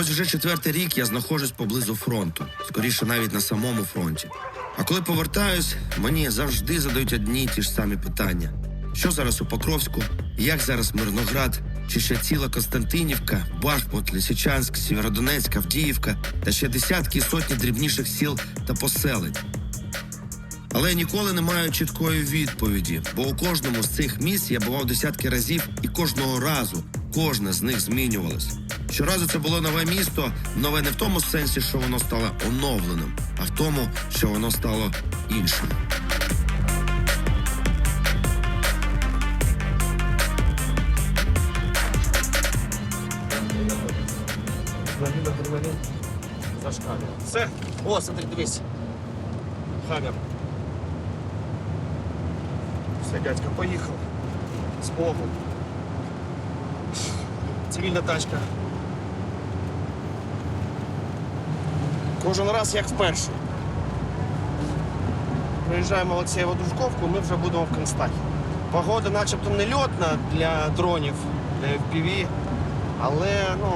Ось вже четвертий рік я знаходжусь поблизу фронту, скоріше навіть на самому фронті. А коли повертаюсь, мені завжди задають одні ті ж самі питання: що зараз у Покровську, як зараз Мирноград, чи ще ціла Константинівка, Бахмут, Лисичанськ, Сєвєродонецьк, Авдіївка та ще десятки і сотні дрібніших сіл та поселень. Але я ніколи не маю чіткої відповіді, бо у кожному з цих місць я бував десятки разів, і кожного разу кожне з них змінювалось. Щоразу це було нове місто, нове не в тому сенсі, що воно стало оновленим, а в тому, що воно стало іншим. Все. О, смотри, дивись. Хаммер. Все, дядька, поїхав. З Богом. Цивільна тачка. Кожен раз як вперше. Проїжджаємо Олексієву Дужковку, ми вже будемо в Констахі. Погода начебто не льотна для дронів, для FPV, але ну,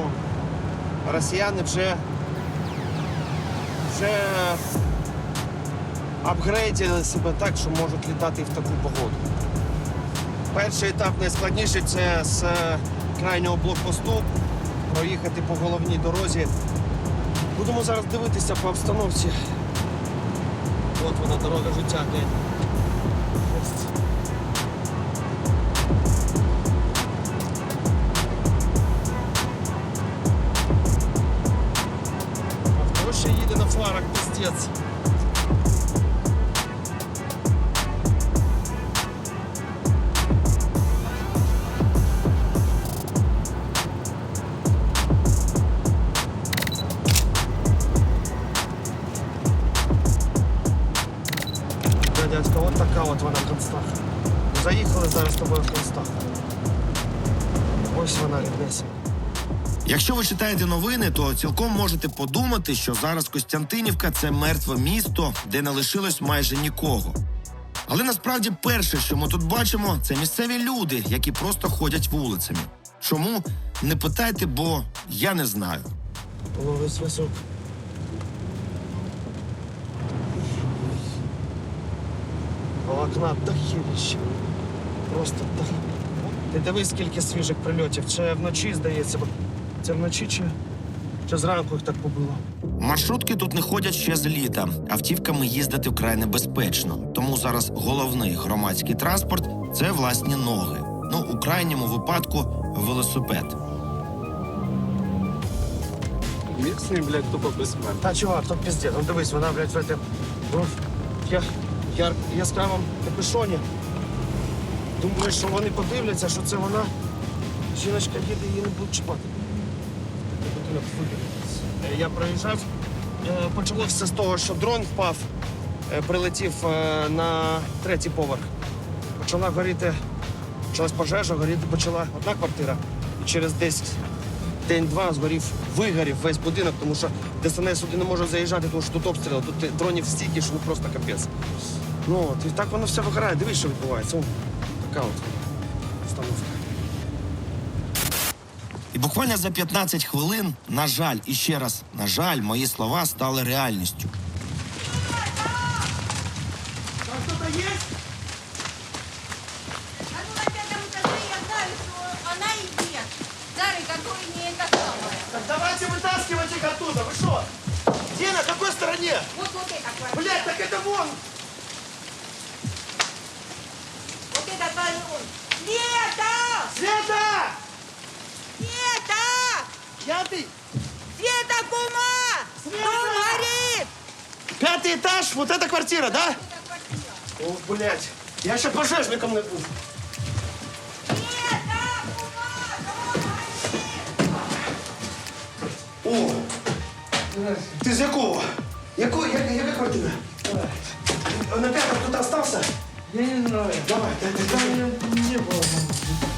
росіяни вже, вже апгрейдили себе так, що можуть літати і в таку погоду. Перший етап найскладніший це з крайнього блокпосту проїхати по головній дорозі. Будемо зараз дивитися по обстановці. От вона дорога життя, глянь. Авто ще їде на фарах, пиздець. Якщо ви читаєте новини, то цілком можете подумати, що зараз Костянтинівка це мертве місто, де не лишилось майже нікого. Але насправді перше, що ми тут бачимо, це місцеві люди, які просто ходять вулицями. Чому? Не питайте, бо я не знаю. Ловий свисок. Волокна дохіріще. Просто так. Ти дивись, скільки свіжих прильотів. Це вночі, здається, це вночі чи, чи зранку їх так побило. Маршрутки тут не ходять ще з літа. Автівками їздити вкрай небезпечно. Тому зараз головний громадський транспорт це власні ноги. Ну, у крайньому випадку велосипед. Міцний, блядь, тупо безсмертний. Та чувак, тут піздець. Ну дивись, вона, блядь, в этом, ну, я, я, яскравому капюшоні. Думаю, що вони подивляться, що це вона. Жіночка їде, її не будуть чіпати. Е, Я проїжджав. е, Почалося з того, що дрон впав, е, прилетів на третій поверх. Почала горіти, почалась пожежа, горіти почала одна квартира. І через десь день-два згорів, вигорів весь будинок, тому що ДСНС сюди не може заїжджати, тому що тут обстріли, тут дронів стільки, що ну просто капець. Ну от, і так воно все вигорає. Дивись, що відбувається. О, така от буквально за 15 хвилин, на жаль, і ще раз, на жаль, мої слова стали реальністю. Квартира, да? О, блядь. Я ще пожежником не був. О! Ти з якого? Яку, яка, яка квартира? На пятом кто-то остался? Я не знаю. Давай, дай, дай, дай. Я не было.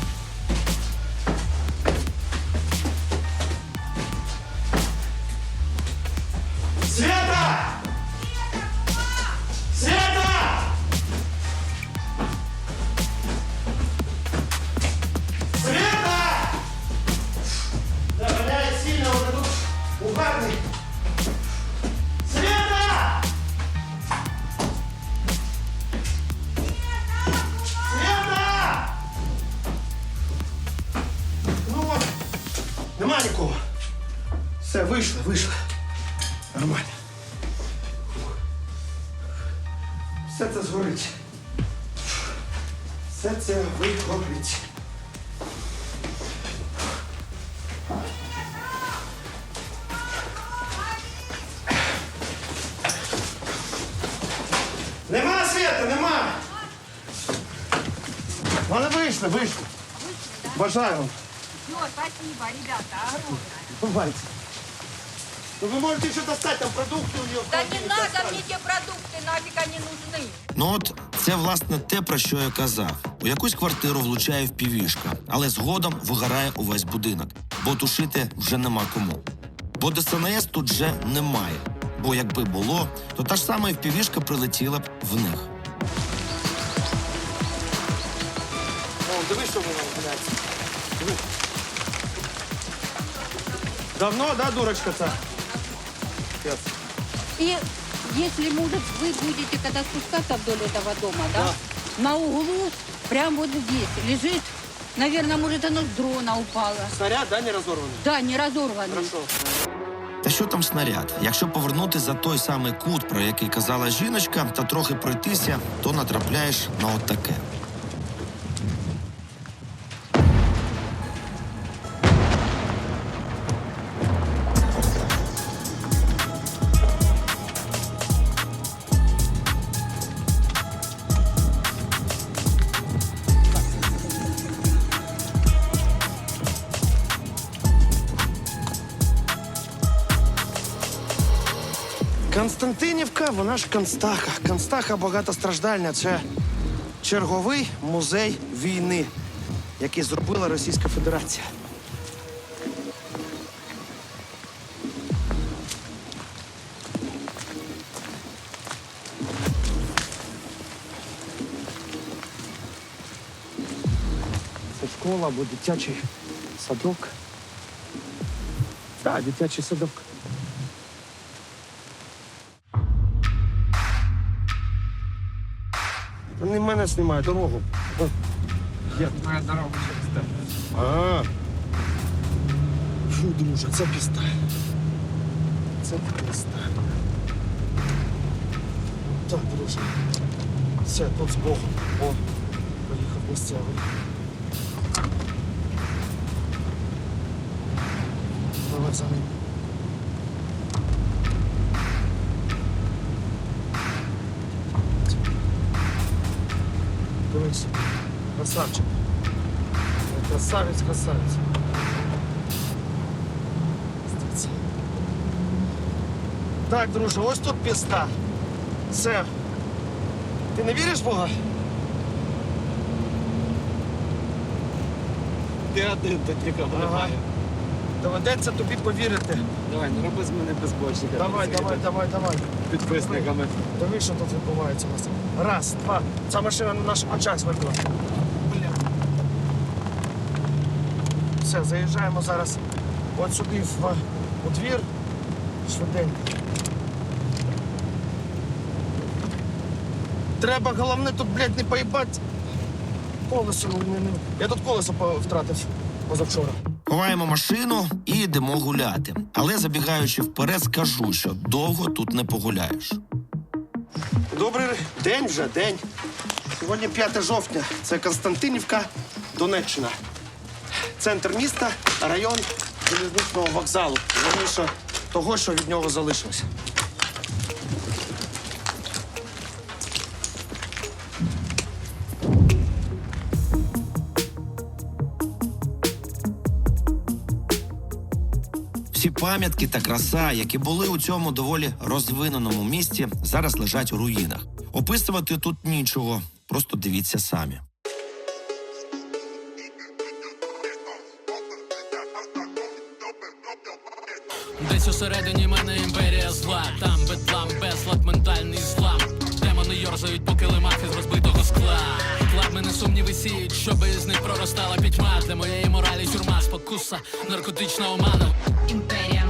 Нема нема! Вони вийшли, вийшли. Бажаю вам. Все, спасибо, ребята, огромное. Бувайте. Ну ви можете ще достати там продукти у нього. Да не надо мне те продукты, нафиг они нужны. Ну от це власне те, про що я казав. У якусь квартиру влучає впівішка, але згодом вигорає увесь будинок, бо тушити вже нема кому. Бо ДСНС тут вже немає. Бо якби було, то та ж сама впівішка прилетіла б в них. дивись, що воно гуляється. Диви. Давно, да, дурочка ця? Пец. И если, может, вы будете, когда спускаться вдоль этого дома, да, на углу, прям вот здесь лежит, наверное, может, оно с дрона упало. Снаряд, да, не розорваний? Да, не разорванный. Хорошо. Та що там снаряд? Якщо повернути за той самий кут, про який казала жіночка, та трохи пройтися, то натрапляєш на от Таке. Ж Констаха. Констаха багатостраждальна. Це черговий музей війни, який зробила Російська Федерація. Це школа або дитячий садок. Так, дитячий садок. Вони мене знімають дорогу. Як? Моя дорога через тебе. А. Фу, друже, це піста. Це піста. Так, друже. Все, тут з Богом. О, поїхав місцевий. Давай за ним. Дивись, красавчик. Красавець, красавець. Так, друже, ось тут піста. Все. Ти не віриш в Бога? Ти один Ага. немає. Доведеться тобі повірити. Давай, не роби з мене безбожника. Давай, давай, давай, давай. Підписниками. Диви, що тут відбувається у нас. Раз, два. Ця машина на наших очах звернула. Бля. Все, заїжджаємо зараз от сюди в, у двір. Швиденько. Треба головне тут, блядь, не поїбати. Колесо не, не. Я тут колесо по- втратив позавчора. Ховаємо машину і йдемо гуляти. Але забігаючи вперед, скажу, що довго тут не погуляєш. Добрий день вже, день. Сьогодні 5 жовтня. Це Константинівка, Донеччина. Центр міста, район залізничного вокзалу. Верніше того, що від нього залишилось. Пам'ятки та краса, які були у цьому доволі розвиненому місті, зараз лежать у руїнах. Описувати тут нічого, просто дивіться самі. Десь усередині мене імперія зла, там бедлам, безлад, ментальний злам. Демони йорзають по килимах із розбитого скла. Клад мене сумніви сіють, щоби з них проростала пітьма. Для моєї моралі тюрма, спокуса, наркотична омана. Імперія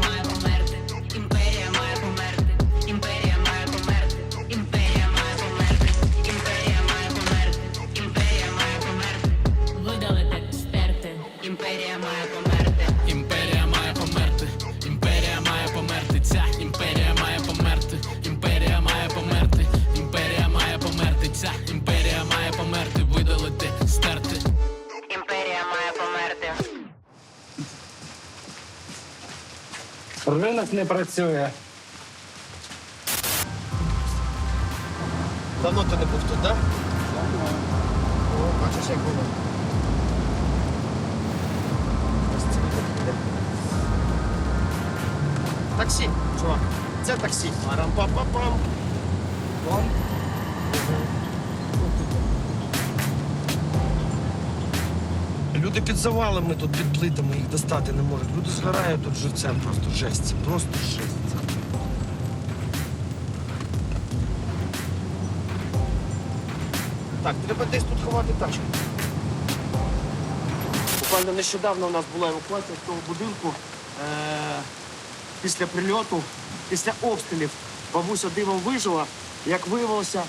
не працює. Під завалами тут, під плитами, їх достати не можуть. Люди згорають тут живцем, просто жесть. Просто жесть. Так, треба десь тут ховати тачку. Буквально нещодавно у нас була евакуація з того будинку. Е- після прильоту, після обстрілів бабуся дивом вижила. Як виявилося,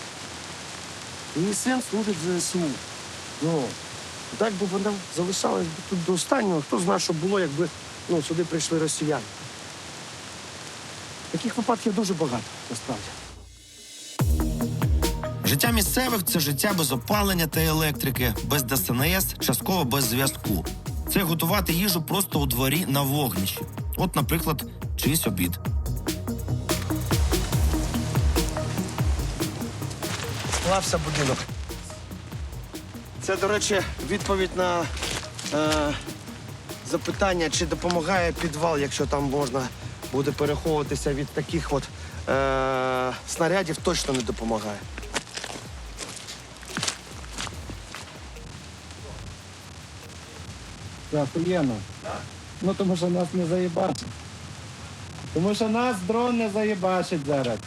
її син служить в ЗСУ. Ну, так би вона залишалась би тут до останнього. Хто знає, що було, якби ну, сюди прийшли росіяни. Таких випадків дуже багато, насправді. Життя місцевих це життя без опалення та електрики, без ДСНС, частково без зв'язку. Це готувати їжу просто у дворі на вогнищі. От, наприклад, чийсь обід. Склався будинок. Це, до речі, відповідь на е, запитання, чи допомагає підвал, якщо там можна буде переховуватися від таких от е, снарядів, точно не допомагає. Охуєнно. Ну тому що нас не заїбачить. Тому що нас дрон не заїбачить зараз.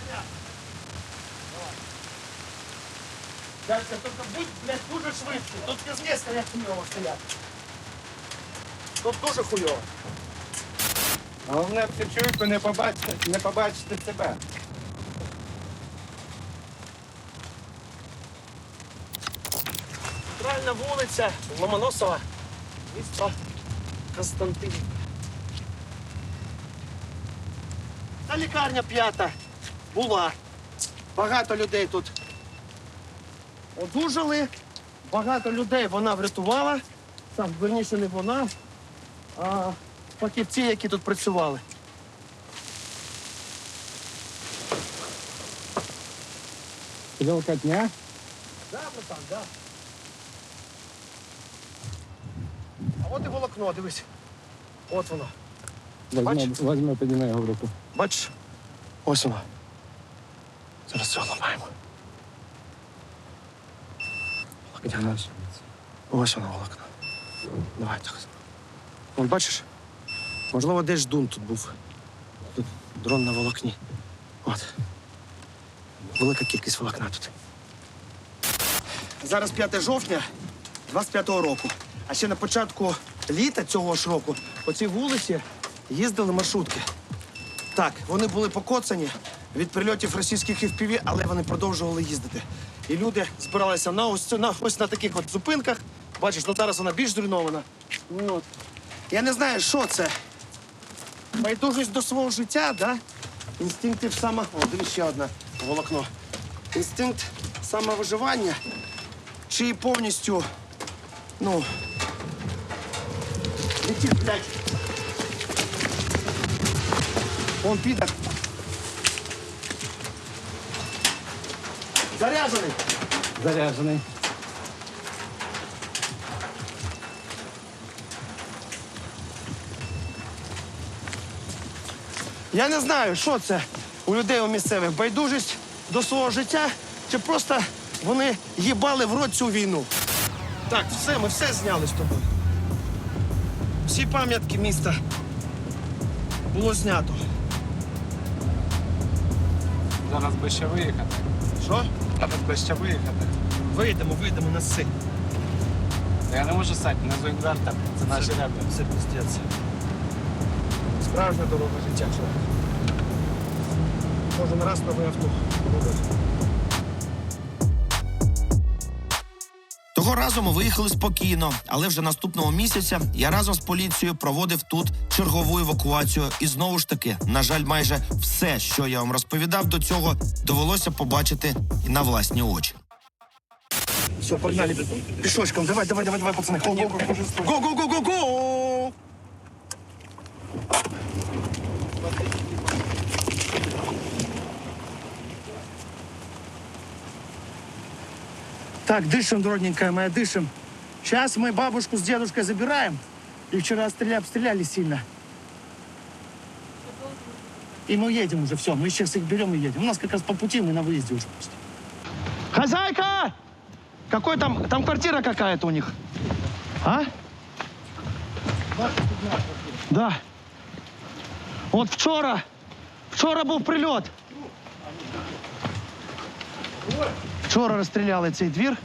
Дядька, тільки будь, блядь, дуже швидкий. Тут пізніше як хуйово стоять. Тут дуже хуйово. Головне в цю чуйку не побачити, не побачити себе. Центральна вулиця Ломоносова, місто Константин. Та лікарня п'ята була. Багато людей тут одужали. Багато людей вона врятувала. Так, верніше не вона, а фахівці, які тут працювали. Дня. Да, братан, да. А от і волокно, дивись. От воно. Возьми, Бач? возьми на його в руку. Бачиш? Ось воно. Зараз цього ламаємо. Волокняна. Ось воно волокно. Давай так. Вон бачиш? Можливо, десь ждун тут був. Тут дрон на волокні. От. Велика кількість волокна тут. Зараз 5 жовтня 25-го року. А ще на початку літа цього ж року по цій вулиці їздили маршрутки. Так, вони були покоцані від прильотів російських FPV, але вони продовжували їздити. І люди збиралися на ось, на, ось на таких от зупинках. Бачиш, ну зараз вона більш зруйнована. Ну, от. Я не знаю, що це. Байдужість до свого життя, да? Інстинктів саме. О, дивись, ще одне волокно. Інстинкт самовиживання. Чи повністю. Ну. Летить, блядь. Он підер. Заряжений. Заряджений. Я не знаю, що це у людей у місцевих. Байдужість до свого життя, чи просто вони їбали в рот цю війну. Так, все, ми все зняли з тобою. Всі пам'ятки міста було знято. Зараз би ще виїхати. Що? Зараз би ще виїхати. Вийдемо, вийдемо на си. Я не можу стати, внизу інвертор. Це наші ребята. Все піздець. Справжня дорога життя. чоловік. Кожен раз новий авто. Того разу ми виїхали спокійно, але вже наступного місяця я разом з поліцією проводив тут чергову евакуацію. І знову ж таки, на жаль, майже все, що я вам розповідав до цього, довелося побачити і на власні очі. Все, погнали. Пешочком. Давай, давай, давай, давай, пацаны. Го, Так, дышим, родненькая моя, дышим. Сейчас мы бабушку с дедушкой забираем. И вчера стреля, обстреляли сильно. И мы едем уже, все. Мы сейчас их берем и едем. У нас как раз по пути, мы на выезде уже почти. Хозяйка! Какой там, там квартира какая-то у них? А? Да. От вчора, вчора був прильот. Вчора розстріляли цей двір.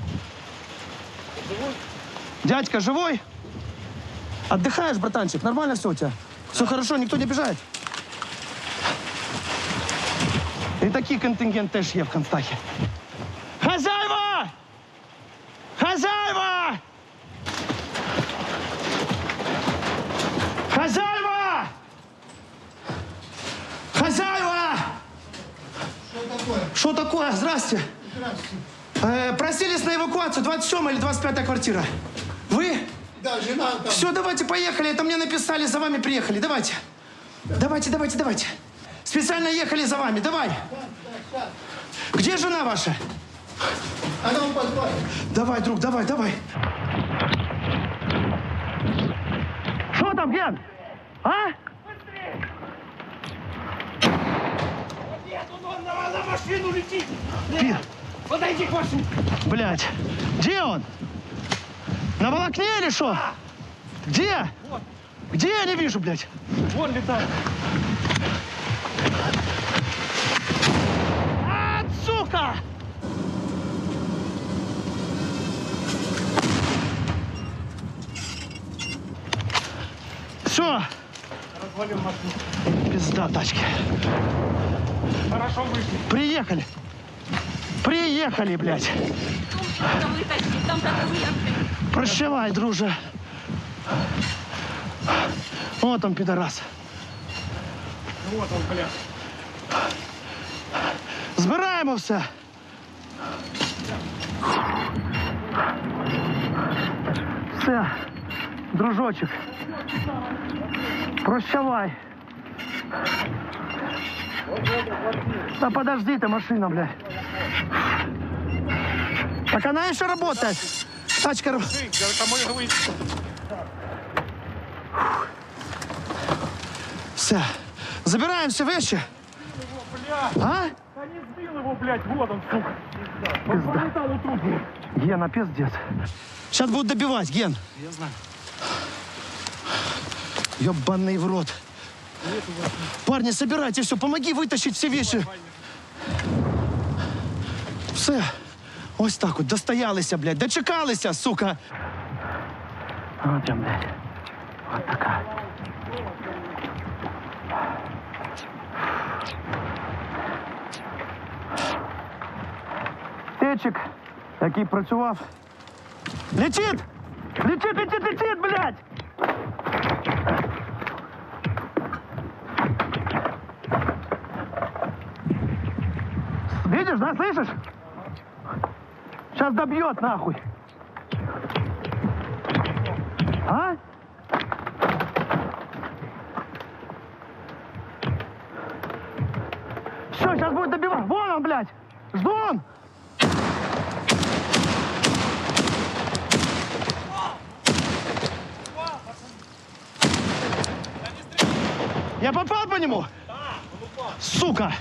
Дядька, живой? Отдыхаешь, братанчик? Нормально все у тебя? Все хорошо, никто не обижает? І такий контингент теж є в Констахі. Хозяева! Хозяева! Хозяева! Хозяева! Что такое? Здрасте. Э, просились на эвакуацию. 27 или 25 квартира. Вы? Да, жена там. Все, давайте, поехали. Это мне написали, за вами приехали. Давайте. Давайте, давайте, давайте. Специально ехали за вами. Давай. Где жена ваша? Она в подвале. Давай, друг, давай, давай. Что там, Ген? А? На машину летит! Пи- Подойди к машине! Блядь. Где он? На волокне или что? Где? Где я не вижу, блядь? Вон летает! А, сука! Все. Развалил машину. Пизда тачки. Хорошо вышли. Приехали. Приехали, блядь. Там летать, там такові Прощавай, друже. О, там підарас. Ну вот он, блядь. Збираємо все. Все, дружочок. Прощавай. Да подожди ты, машина, блядь. Так она еще работает. Тачка... Все. Забираем все вещи. А? Да не сбил его, блядь, вот он, сука. Он пролетал у трубы. Гена, пиздец. Сейчас будут добивать, Ген. Я знаю. Ёбаный в рот. Парни, собирайте все, помоги вытащить все вещи. Все. Ось так от, достоялися, блядь, дочекалися, сука. От я, блядь. От така. Течик, який працював. Летить! Летить, летить, летить, блядь! Видишь, да, слышишь? Сейчас добьет нахуй. А? Все, сейчас будет добивать. Вон он, блядь. Жду он. Я попал по нему? Сука!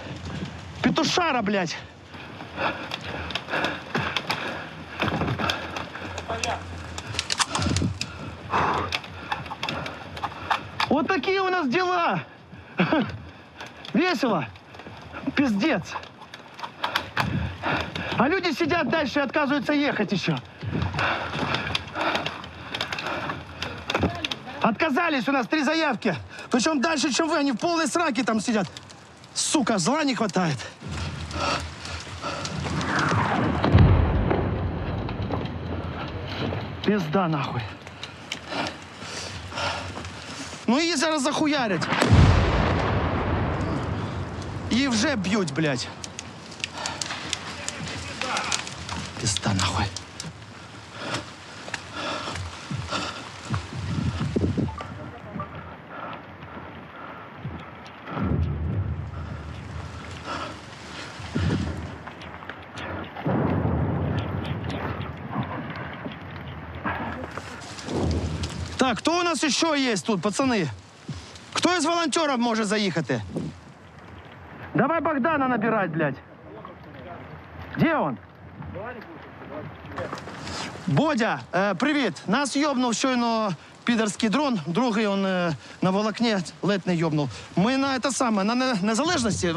Петушара, блядь! Вот такие у нас дела! Весело! Пиздец! А люди сидят дальше и отказываются ехать еще. Отказались, у нас три заявки. Причем дальше, чем вы, они в полной сраке там сидят. Сука, зла не хватает. Пизда нахуй. Ну її зараз захуярять. Її вже б'ють, блядь. Так, кто у нас еще есть тут, пацаны? Кто из волонтеров может заехать? Давай Богдана набирать, блядь. Где он? Бодя, е, привіт. Нас йобнув щойно підерський дрон, другий он е, на волокні ледь не йобнув. Ми на це саме, на не- незалежності. е,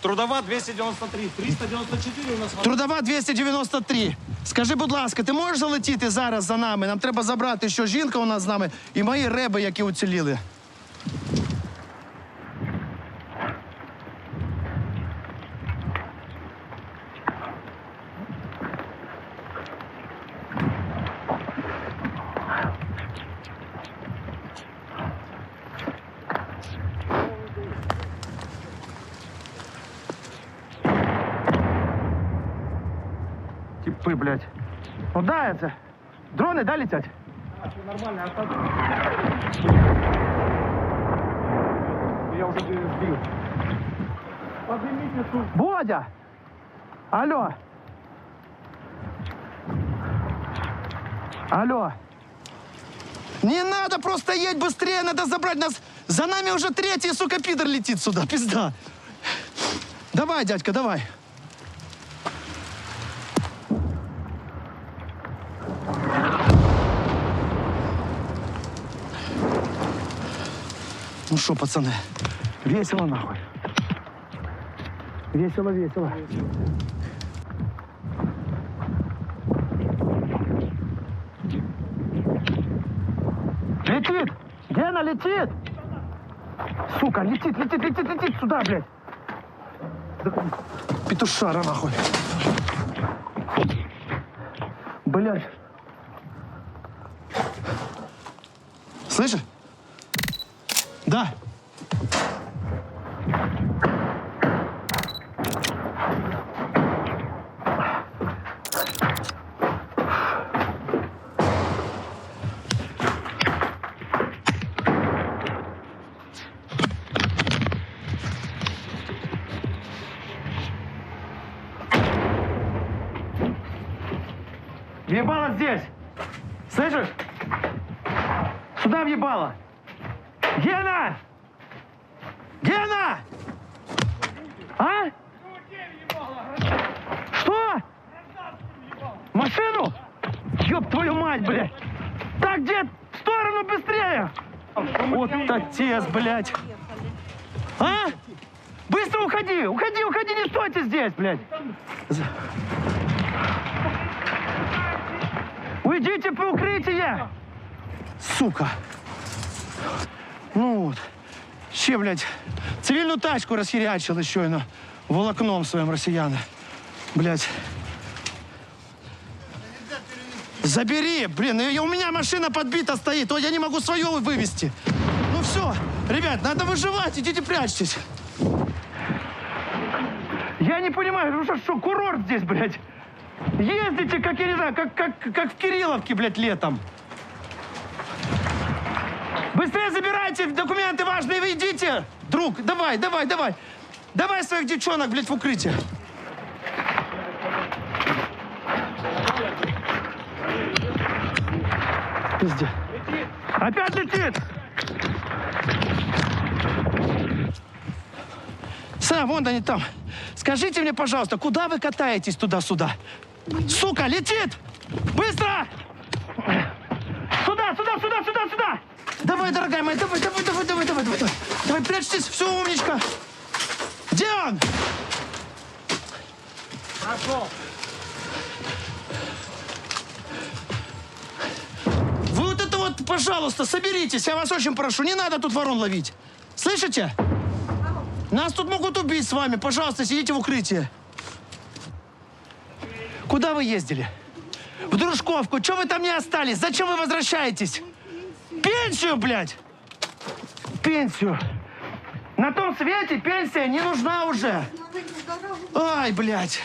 Трудова 293, 394 у нас. Трудова 293. Скажи, будь ласка, ти можеш залетіти зараз за нами? Нам треба забрати, що жінка у нас з нами і мої реби, які уціліли. Типи, блядь. Ну да, це. Дрони, да, летять? Я вже збив. Бодя! Алло! Алло! Не надо, просто едь быстрее, надо забрать нас. За нами уже третий, сука, пидор летит сюда, пизда. Давай, дядька, давай. Ну что, пацаны, весело нахуй. Весело, весело. Летит! Гена, летит! Сука, летит, летит, летит, летит сюда, блядь! Петушара, нахуй. Блядь. Слышишь? Да. А? Что? Машину? Ёб твою мать, блядь! Так, дед, в сторону быстрее! Вот отец, блядь! А? Быстро уходи! Уходи, уходи, не стойте здесь, блядь! Уйдите по укрытие! Сука! Ну от. Ще, блядь, цивільну тачку розхірячили щойно волокном своїм росіяни. Блядь. Забери, блин, и у меня машина подбита стоит, то я не могу свою вывести. Ну все, ребят, надо выживать, идите прячьтесь. Я не понимаю, ну что, что, курорт здесь, блядь? Ездите, как, я не знаю, как, как, как в Кирилловке, блядь, летом. Друг, давай, давай, давай. Давай своих девчонок, блядь, в укрытие. Пиздец. Опять летит! Сам, вон они там. Скажите мне, пожалуйста, куда вы катаетесь туда-сюда? Сука, летит! Быстро! Сюда, сюда, сюда, сюда, сюда! Давай, дорогая моя, давай, давай, давай, давай, давай, давай, давай. Давай, прячьтесь, все, умничка. Где он? Вы вот это вот, пожалуйста, соберитесь, я вас очень прошу, не надо тут ворон ловить. Слышите? Нас тут могут убить с вами, пожалуйста, сидите в укрытии. Куда вы ездили? В Дружковку. Чего вы там не остались? Зачем вы возвращаетесь? Пенсию, блядь! Пенсию. На том свете пенсия не нужна уже. Ай, блядь.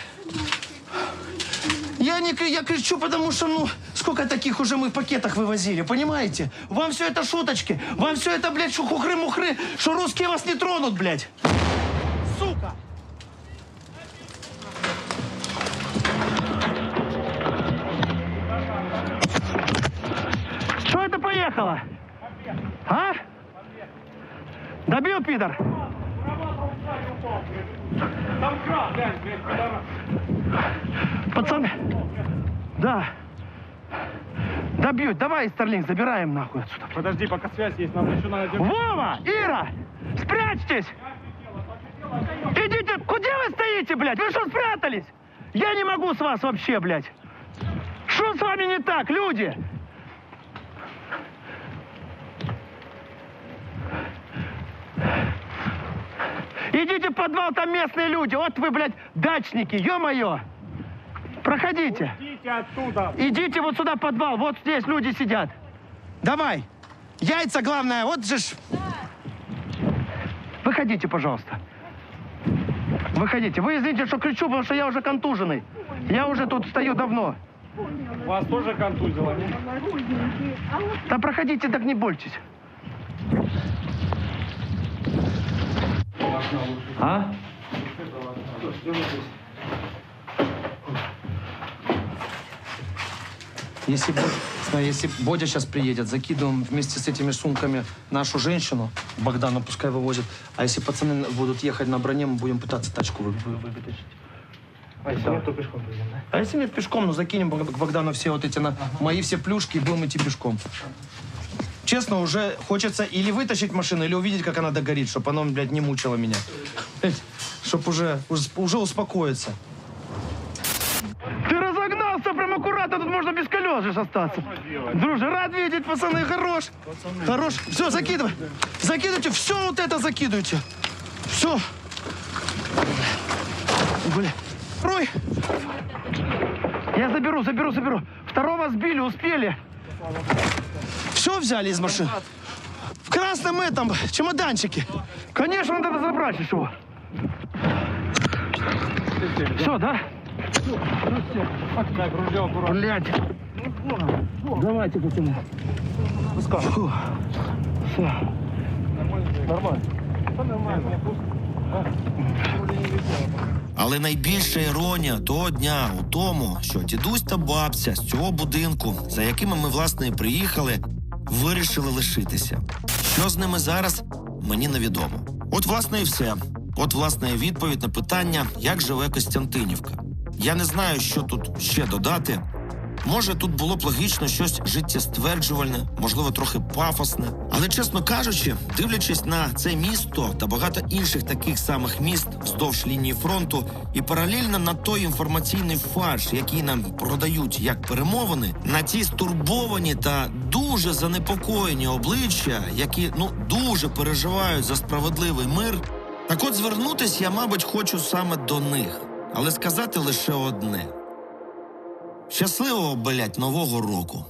Я, не, я кричу, потому что, ну, сколько таких уже мы в пакетах вывозили, понимаете? Вам все это шуточки. Вам все это, блядь, что хухры-мухры, что русские вас не тронут, блядь. Пидор? Пацаны, да. Добьют. Давай, Старлинг, забираем нахуй отсюда. Подожди, пока связь есть, нам еще надо... Вова! Ира! Спрячьтесь! Идите! Куда вы стоите, блядь? Вы что спрятались? Я не могу с вас вообще, блядь. Что с вами не так, люди? Идите в подвал, там местные люди. Вот вы, блядь, дачники, ё-моё. Проходите. Идите оттуда. Идите вот сюда в подвал, вот здесь люди сидят. Давай. Яйца главное, вот же ж. Выходите, пожалуйста. Выходите. Вы извините, что кричу, потому что я уже контуженный. Я уже тут стою давно. Вас тоже контузило, не? Да проходите, так не бойтесь. А? Если, если Бодя сейчас приедет, закидываем вместе с этими сумками нашу женщину, Богдану пускай вывозит. А если пацаны будут ехать на броне, мы будем пытаться тачку вы, вы- вы- вытащить. А если нет, то пешком пойдем, да? А если нет пешком, ну закинем к Богдану все вот эти на мои все плюшки и будем идти пешком. Честно, уже хочется или вытащить машину, или увидеть, как она догорит, чтобы она, блядь, не мучила меня. Чтобы уже, уже, уже успокоиться. Ты разогнался прям аккуратно, тут можно без колес же остаться. Друже, рад видеть, пацаны, хорош. Хорош. Все, закидывай. Закидывайте, все вот это закидывайте. Все. Бля. Рой. Я заберу, заберу, заберу. Второго сбили, успели. Все взяли из машины? В красном этом чемоданчике. Конечно, надо забрать еще. Все, да? Так, ружье аккуратно. Блядь. Давайте, пацаны. Фу. Все. Але найбільша іронія того дня у тому, що дідусь та бабця з цього будинку, за якими ми власне і приїхали, вирішили лишитися. Що з ними зараз, мені невідомо. От, власне, і все. От, власне, і відповідь на питання, як живе Костянтинівка. Я не знаю, що тут ще додати. Може, тут було б логічно щось життєстверджувальне, можливо, трохи пафосне. Але, чесно кажучи, дивлячись на це місто та багато інших таких самих міст вздовж лінії фронту, і паралельно на той інформаційний фарш, який нам продають як перемовини, на ті стурбовані та дуже занепокоєні обличчя, які ну дуже переживають за справедливий мир. Так от звернутись я, мабуть, хочу саме до них, але сказати лише одне. Щасливого, блять, нового року.